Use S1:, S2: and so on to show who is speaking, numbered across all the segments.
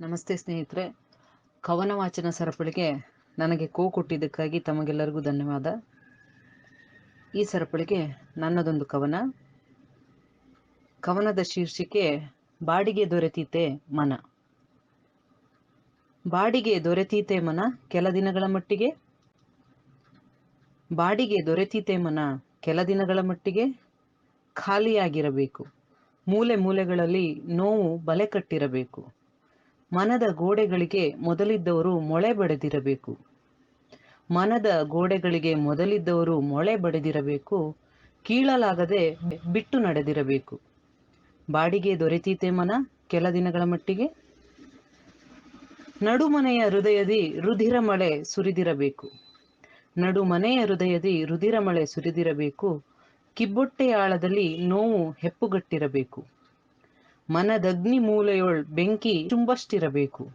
S1: ನಮಸ್ತೆ ಸ್ನೇಹಿತರೆ. ಕವನ ವಾಚನ ಸರಪಳಿಗೆ ನನಗೆ ಕೋ ಕೊಟ್ಟಿದ್ದಕ್ಕಾಗಿ ತಮಗೆಲ್ಲರಿಗೂ ಧನ್ಯವಾದ. ಈ ಸರಪಳಿಗೆ ನನ್ನದೊಂದು ಕವನ. ಕವನದ ಶೀರ್ಷಿಕೆ, ಬಾಡಿಗೆ ದೊರೆತೀತೆ ಮನ ಬಾಡಿಗೆ ದೊರೆತೀತೆ ಮನ ಕೆಲ ದಿನಗಳ ಮಟ್ಟಿಗೆ. ಬಾಡಿಗೆ ದೊರೆತೀತೆ ಮನ ಕೆಲ ದಿನಗಳ ಮಟ್ಟಿಗೆ. ಖಾಲಿಯಾಗಿರಬೇಕು. ಮೂಲೆ ಮೂಲೆಗಳಲ್ಲಿ ನೋವು ಬಲೆ ಕಟ್ಟಿರಬೇಕು. ಮನದ ಗೋಡೆಗಳಿಗೆ ಮೊದಲಿದ್ದವರು ಮೊಳೆ ಬಡೆದಿರಬೇಕು. ಮನದ ಗೋಡೆಗಳಿಗೆ ಮೊದಲಿದ್ದವರು ಮೊಳೆ ಬಡೆದಿರಬೇಕು. ಕೀಳಲಾಗದೆ ಬಿಟ್ಟು ನಡೆದಿರಬೇಕು. ಬಾಡಿಗೆ ದೊರೆತೀತೆ ಮನ? ಕೆಲ ದಿನಗಳ ಮಟ್ಟಿಗೆ? ನಡುಮನೆಯ ಹೃದಯದಿ ರುಧಿರ ಮಳೆ ಸುರಿದಿರಬೇಕು. ನಡುಮನೆಯ ಹೃದಯದಿ ರುಧಿರ ಮಳೆ ಸುರಿದಿರಬೇಕು. ಕಿಬ್ಬೊಟ್ಟೆಯ ಆಳದಲ್ಲಿ ನೋವು ಹೆಪ್ಪುಗಟ್ಟಿರಬೇಕು. ಮನದಗ್ನಿ ಮೂಲೆಯೊಳ್ ಬೆಂಕಿ ಚುಂಬಷ್ಟಿರಬೇಕು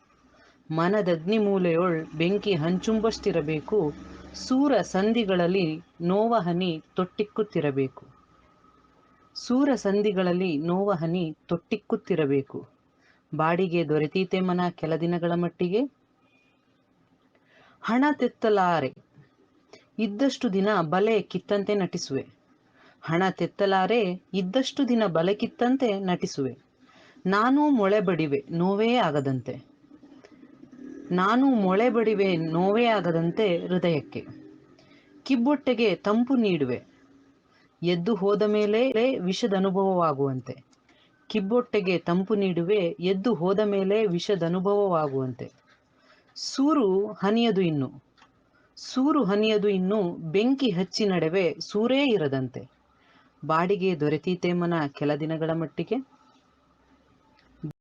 S1: ಮನದಗ್ನಿ ಮೂಲೆಯೊಳ್ ಬೆಂಕಿ ಹಂಚುಂಬಷ್ಟಿರಬೇಕು. ಸೂರ ಸಂಧಿಗಳಲ್ಲಿ ನೋವ ಹನಿ ತೊಟ್ಟಿಕ್ಕುತ್ತಿರಬೇಕು. ಸೂರ ಸಂಧಿಗಳಲ್ಲಿ ನೋವ ಹನಿ ತೊಟ್ಟಿಕ್ಕುತ್ತಿರಬೇಕು. ಬಾಡಿಗೆ ದೊರೆತೀತೆ ಮನ ಕೆಲ ದಿನಗಳ ಮಟ್ಟಿಗೆ. ಹಣ ತೆತ್ತಲಾರೆ. ಇದ್ದಷ್ಟು ದಿನ ಬಲೆ ಕಿತ್ತಂತೆ ನಟಿಸುವೆ. ಹಣ ತೆತ್ತಲಾರೆ, ಇದ್ದಷ್ಟು ದಿನ ಬಲೆ ಕಿತ್ತಂತೆ ನಟಿಸುವೆ. ನಾನು ಮೊಳೆ ಬಡಿವೆ ನೋವೇ ಆಗದಂತೆ. ನಾನು ಮೊಳೆ ಬಡಿವೆ ನೋವೇ ಆಗದಂತೆ ಹೃದಯಕ್ಕೆ. ಕಿಬ್ಬೊಟ್ಟೆಗೆ ತಂಪು ನೀಡುವೆ. ಎದ್ದು ಹೋದ ಮೇಲೆ ವಿಷದ ಅನುಭವವಾಗುವಂತೆ ಕಿಬ್ಬೊಟ್ಟೆಗೆ ತಂಪು ನೀಡುವೆ, ಎದ್ದು ಹೋದ ಮೇಲೆ ವಿಷದ ಅನುಭವವಾಗುವಂತೆ ಸೂರು ಹನಿಯದು ಇನ್ನು. ಸೂರು ಹನಿಯದು ಇನ್ನು, ಬೆಂಕಿ ಹಚ್ಚಿ ನಡುವೆ, ಸೂರೇ ಇರದಂತೆ. ಬಾಡಿಗೆ ದೊರೆತೀತೇಮನ ಕೆಲ ದಿನಗಳ ಮಟ್ಟಿಗೆ.